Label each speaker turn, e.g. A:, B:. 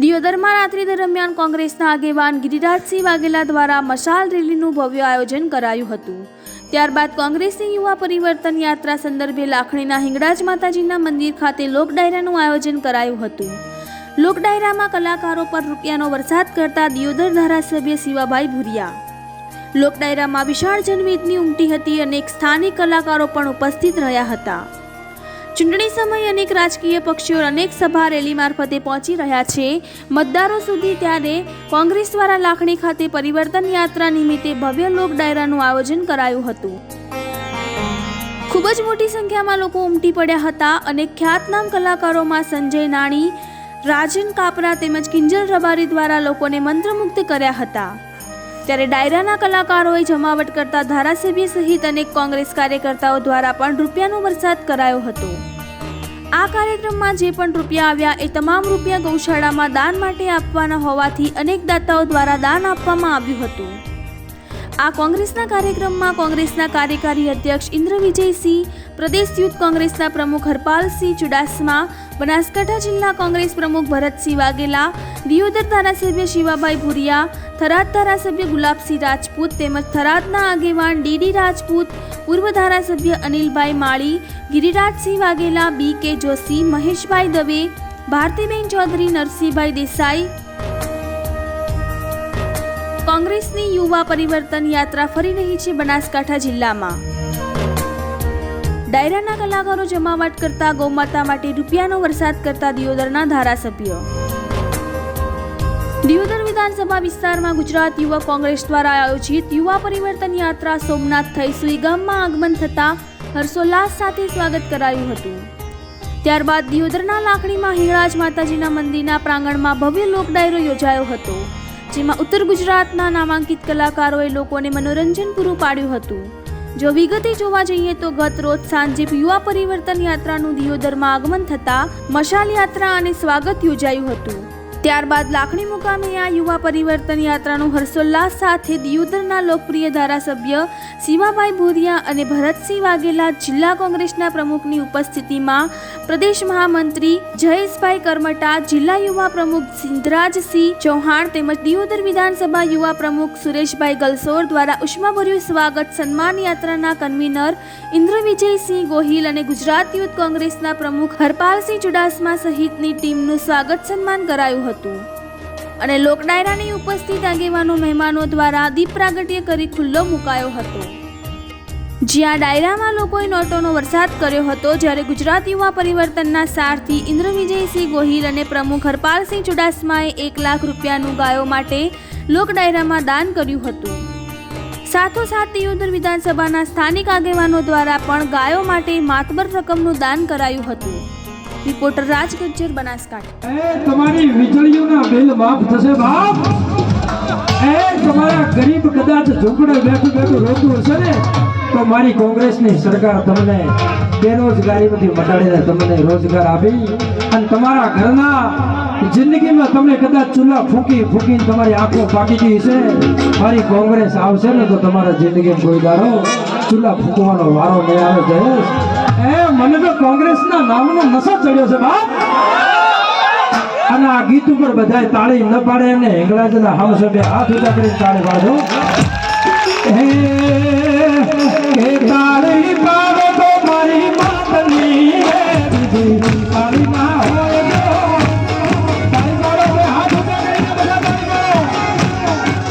A: નગરમાં રાત્રિ દરમિયાન કોંગ્રેસના આગેવાન ગિરિરાજસિંહ વાઘેલા દ્વારા મશાલ રેલીનું ભવ્ય આયોજન કરાયું હતું. ત્યારબાદ કોંગ્રેસની યુવા પરિવર્તન યાત્રા સંદર્ભે લાખણીના હિંગળાજ માતાજીના મંદિર ખાતે લોક ડાયરાનું આયોજન કરાયું હતું. લોક ડાયરામાં કલાકારો પર રૂપિયાનો વરસાદ કરતા દિયોદર ધારાસભ્ય શિવાભાઈ ભુરિયા. લોક ડાયરામાં વિશાળ જનમેદની ઉમટી હતી અનેક સ્થાનિક કલાકારો પણ ઉપસ્થિત રહ્યા હતા. ચૂંટણી સમયે અનેક રાજકીય પક્ષીઓ અનેક સભા રેલી મારફતે પહોંચી રહ્યા છે. મતદારો સુધી ત્યારે કોંગ્રેસ દ્વારા લાખણી ખાતે પરિવર્તન યાત્રા નિમિત્તે ભવ્ય લોક ડાયરાનું આયોજન કરાયું હતું. ખૂબ જ મોટી સંખ્યામાં લોકો ઉમટી પડ્યા હતા અને ખ્યાતનામ કલાકારોમાં સંજય નાણી, રાજન કાપરા તેમજ કિંજલ રબારી દ્વારા લોકોને મંત્રમુગ્ધ કર્યા હતા. ત્યારે ડાયરાના કલાકારોએ જમાવટ કરતા ધારાસભ્ય સહિત અનેક કોંગ્રેસ કાર્યકર્તાઓ દ્વારા પણ રૂપિયાનો વરસાદ કરાયો હતો. આ કાર્યક્રમમાં જે પણ રૂપિયા આવ્યા એ તમામ રૂપિયા ગૌશાળામાં દાન માટે આપવાના હોવાથી અનેક દાતાઓ દ્વારા દાન આપવામાં આવ્યું હતું. આ કોંગ્રેસના કાર્યક્રમમાં કોંગ્રેસના કાર્યકારી અધ્યક્ષ ઇન્દ્ર વિજયસિંહ પ્રદેશ યુથ કોંગ્રેસના પ્રમુખ હરપાલસિંહ ચુડાસમા, બનાસકાંઠા જિલ્લા કોંગ્રેસ પ્રમુખ ભરતસિંહ વાઘેલા, દિયોદર ધારાસભ્ય શિવાભાઈ ભુરિયા થરાદ ધારાસભ્ય ગુલાબસિંહ રાજપૂત તેમજ થરાદના આગેવાન ડીડી રાજપૂત, પૂર્વ ધારાસભ્ય અનિલભાઈ માળી, ગિરિરાજસિંહ વાઘેલા, બી કે જોશી, મહેશભાઈ દવે, ભારતીબેન ચૌધરી, નરસિંહભાઈ દેસાઈ. કોંગ્રેસની યુવા પરિવર્તન યાત્રા ફરી રહી છે બનાસકાંઠા જિલ્લામાં. ડાયરાના કલાકારો જમાવટ કરતા ગૌમાતા માટે રૂપિયાનો વરસાદ કરતા દિયોદરના ધારાસભ્ય. દિયોદર વિધાનસભા વિસ્તારમાં ગુજરાત યુવા કોંગ્રેસ દ્વારા આયોજિત યુવા પરિવર્તન યાત્રા સોમનાથ થઈ સુઈગામમાં આગમન થતા હર્ષોલ્લાસ સાથે સ્વાગત કરાયું હતું. ત્યારબાદ દિયોદરના લાખણીમાં હિંગળાજ માતાજીના મંદિરના પ્રાંગણમાં ભવ્ય લોક ડાયરો યોજાયો હતો, જેમાં ઉત્તર ગુજરાતના નામાંકિત કલાકારોએ લોકોને મનોરંજન પૂરું પાડ્યું હતું. જો વિગતે જોવા જઈએ તો ગત રોજ સાંજે યુવા પરિવર્તન યાત્રાનું દિયોદરમાં આગમન થતાં મશાલ યાત્રા અને સ્વાગત યોજાયું હતું. ત્યારબાદ લાખણી મુકામે આ યુવા પરિવર્તન યાત્રાનું હર્ષોલ્લાસ સાથે દિયોદરના લોકપ્રિય ધારાસભ્ય શિવાભાઈ ભુરિયા અને ભરતસિંહ વાઘેલા જિલ્લા કોંગ્રેસના પ્રમુખની ઉપસ્થિતિમાં પ્રદેશ મહામંત્રી જયેશભાઈ કરમટા, જિલ્લા યુવા પ્રમુખ સિંધરાજસિંહ ચૌહાણ તેમજ દિયોદર વિધાનસભા યુવા પ્રમુખ સુરેશભાઈ ગલસોર દ્વારા ઉષ્માભર્યું સ્વાગત સન્માન યાત્રાના કન્વીનર ઇન્દ્ર વિજયસિંહ ગોહિલ અને ગુજરાત યુથ કોંગ્રેસના પ્રમુખ હરપાલસિંહ ચુડાસમા સહિતની ટીમનું સ્વાગત સન્માન કરાયું હતું. અને લોકડાયરાની ઉપસ્થિત આગેવાનો મહેમાનો દ્વારા દીપ પ્રાગટ્ય કરી ખુલ્લો મુકાયો હતો. જ્યાં ડાયરામાં લોકોએ નોટોનો વરસાદ કર્યો હતો, જ્યારે ગુજરાત યુવા પરિવર્તનના સારથી ઇન્દ્ર વિજયસિંહ ગોહિલ અને પ્રમુખ હરપાલસિંહ ચુડાસમાએ એક લાખ રૂપિયાનું ગાયો માટે લોક ડાયરામાં દાન કર્યું હતું. સાથોસાથ દિયોદર વિધાનસભાના સ્થાનિક આગેવાનો દ્વારા પણ ગાયો માટે માતબર રકમનું દાન કરાયું હતું. રિપોર્ટર રાજ ગજ્જર, બનાસકાંઠા.
B: તમારી વીજળીઓના બિલ માફ થશે, બાપ. એ તમારા ગરીબ કદાચ ઝૂંપડે બેઠું બેઠું રોતું હશે ને, તો મારી કોંગ્રેસની સરકાર તમને બેરોજગારીમાંથી મટાડીને તમને રોજગાર આપી અને તમારા ઘરના જિંદગીમાં તમને કદાચ ચૂલા ફૂંકી ફૂકીને તમારી આંખો પાકી ગઈ છે મારી કોંગ્રેસ આવશે ને તો તમારા જિંદગીમાં કોઈ દારો ચૂલા ફૂંકવાનો વારો નહીં આવે, જયેશ. એ મને તો કોંગ્રેસના નામનો નશો ચડ્યો છે, બાપ. અને આ ગીત ઉપર બધાય તાળી ન પાડે એમને હેંગળાજના હાવ સભ્ય હાથ ઉતા કરીને તાળી પાડજો. હે તાળી પાડો તો મારી માતની